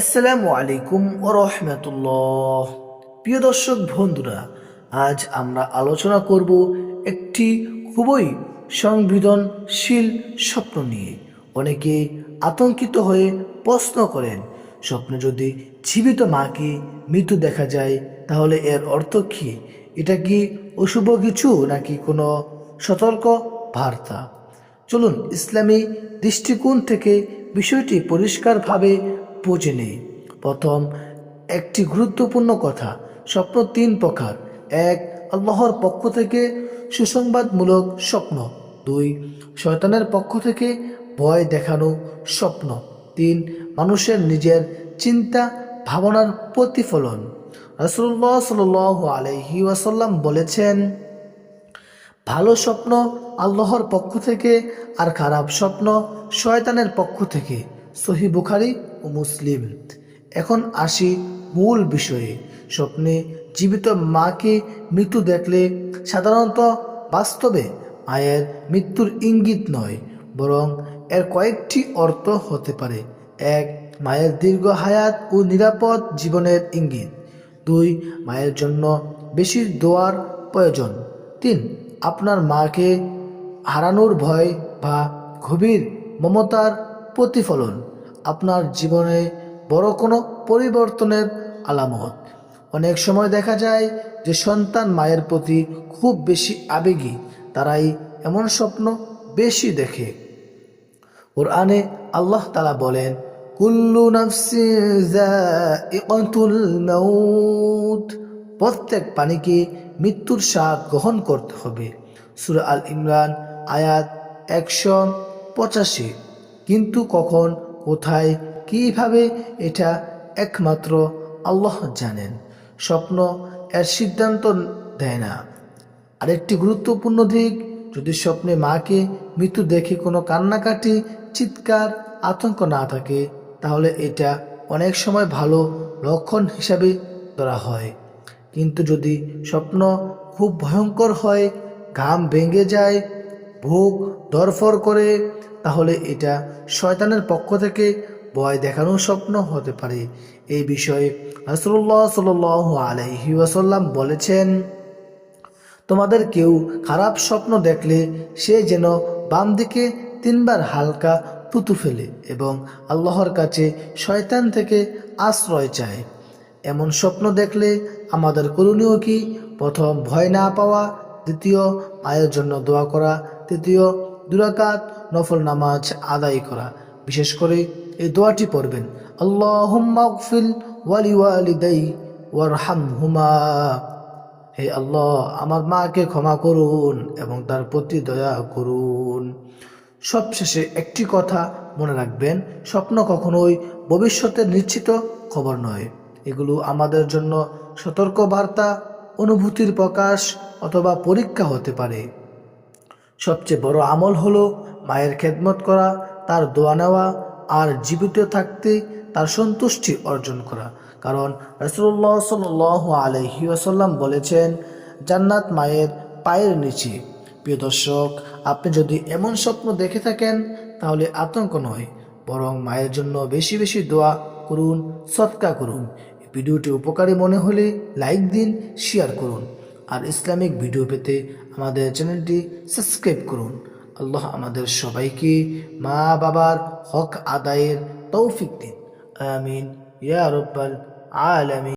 আসসালামু আলাইকুম ও রহমতুল্লাহ। প্রিয় দর্শক, বন্ধুরা, আজ আমরা আলোচনা করব একটি খুবই সংবেদনশীল স্বপ্ন নিয়ে। অনেকে আতঙ্কিত হয়ে প্রশ্ন করেন, স্বপ্নে যদি জীবিত মাকে মৃত্যু দেখা যায়, তাহলে এর অর্থ কী? এটা কি অশুভ কিছু, নাকি কোনো সতর্ক বার্তা? চলুন ইসলামী দৃষ্টিকোণ থেকে বিষয়টি পরিষ্কারভাবে বুঝে নেই। প্রথম, একটি গুরুত্বপূর্ণ কথা, স্বপ্ন তিন প্রকার। এক, আল্লাহর পক্ষ থেকে সুসংবাদমূলক স্বপ্ন। দুই, শয়তানের পক্ষ থেকে ভয় দেখানো স্বপ্ন। তিন, মানুষের নিজের চিন্তা ভাবনার প্রতিফলন। রসুল্লাহ সাল আলহি ওয়াসাল্লাম বলেছেন, ভালো স্বপ্ন আল্লাহর পক্ষ থেকে আর খারাপ স্বপ্ন শয়তানের পক্ষ থেকে। সহি বুখারি ও মুসলিম। এখন আসি মূল বিষয়ে। স্বপ্নে জীবিত মাকে মৃত্যু দেখলে সাধারণত বাস্তবে মায়ের মৃত্যুর ইঙ্গিত নয়, বরং এর কয়েকটি অর্থ হতে পারে। এক, মায়ের দীর্ঘ হায়াত ও নিরাপদ জীবনের ইঙ্গিত। দুই, মায়ের জন্য বেশি দোয়ার প্রয়োজন। তিন, আপনার মাকে হারানোর ভয় বা গভীর মমতার প্রতিফলন। আপনার জীবনে বড় কোনো পরিবর্তনের আলামত। অনেক সময় দেখা যায় যে সন্তান মায়ের প্রতি খুব বেশি আবেগী, তারাই এমন স্বপ্ন বেশি দেখে। কোরআনে আল্লাহ তালা বলেন, কুল্লু মাউত। প্রত্যেক প্রাণীকে মৃত্যুর স্বাদ গ্রহণ করতে হবে। সুরা আল ইমরান, আয়াত একশো পঁচাশি। কিন্তু কখন কোথায়, কীভাবে এটা একমাত্র আল্লাহ জানেন। স্বপ্ন এর সিদ্ধান্ত দেয় না। আরেকটি গুরুত্বপূর্ণ দিক, যদি স্বপ্নে মাকে মৃত্যু দেখে কোনো কান্নাকাটি, চিৎকার, আতঙ্ক না থাকে, তাহলে এটা অনেক সময় ভালো লক্ষণ হিসাবে ধরা হয়। কিন্তু যদি স্বপ্ন খুব ভয়ঙ্কর হয়, ঘাম ভেঙে যায় ভোগ দরফর করে, তাহলে এটা শয়তানের পক্ষ থেকে ভয় দেখানোর স্বপ্ন হতে পারে। এই বিষয়ে রাসুল্লাহ সাল আলহি ওয়াসাল্লাম বলেছেন, তোমাদের কেউ খারাপ স্বপ্ন দেখলে সে যেন বাম দিকে তিনবার হালকা থুতু ফেলে এবং আল্লাহর কাছে শয়তান থেকে আশ্রয় চায়। এমন স্বপ্ন দেখলে আমাদের করণীয় কি? প্রথম ভয় না পাওয়া, দ্বিতীয় মায়ের জন্য দোয়া করা তৃতীয় দুরাকাত নফল নামাজ আদায় করা। বিশেষ করে এই দোয়াটি পড়বেন আল্লাহ ফিল ওয়ালি ওয়ালিদাই ওয়ারহাম হুমা হে আল্লাহ, আমার মাকে ক্ষমা করুন এবং তার প্রতি দয়া করুন। সবশেষে একটি কথা মনে রাখবেন, স্বপ্ন কখনোই ভবিষ্যতের নিশ্চিত খবর নয়। এগুলো আমাদের জন্য সতর্ক বার্তা অনুভূতির প্রকাশ অথবা পরীক্ষা হতে পারে। সবচেয়ে বড় আমল হলো মায়ের খেদমত করা, তার দোয়া নেওয়া আর জীবিত থাকতে তার সন্তুষ্টি অর্জন করা। কারণ রসুল্লাহ সাল আলহি আসাল্লাম বলেছেন, জান্নাত মায়ের পায়ের নিচে। প্রিয় দর্শক, আপনি যদি এমন স্বপ্ন দেখে থাকেন, তাহলে আতঙ্ক নয়, বরং মায়ের জন্য বেশি বেশি দোয়া করুন সৎকা করুন। ভিডিওটি উপকারী মনে হলে লাইক দিন, শেয়ার করুন। আর ইসলামিক ভিডিও পেতে আমাদের চ্যানেলটি সাবস্ক্রাইব করুন। আল্লাহ আমাদের সবাইকে মা বাবার হক আদায়ের তৌফিক দিন। আমিন। ইয়া রব্বাল আলামিন।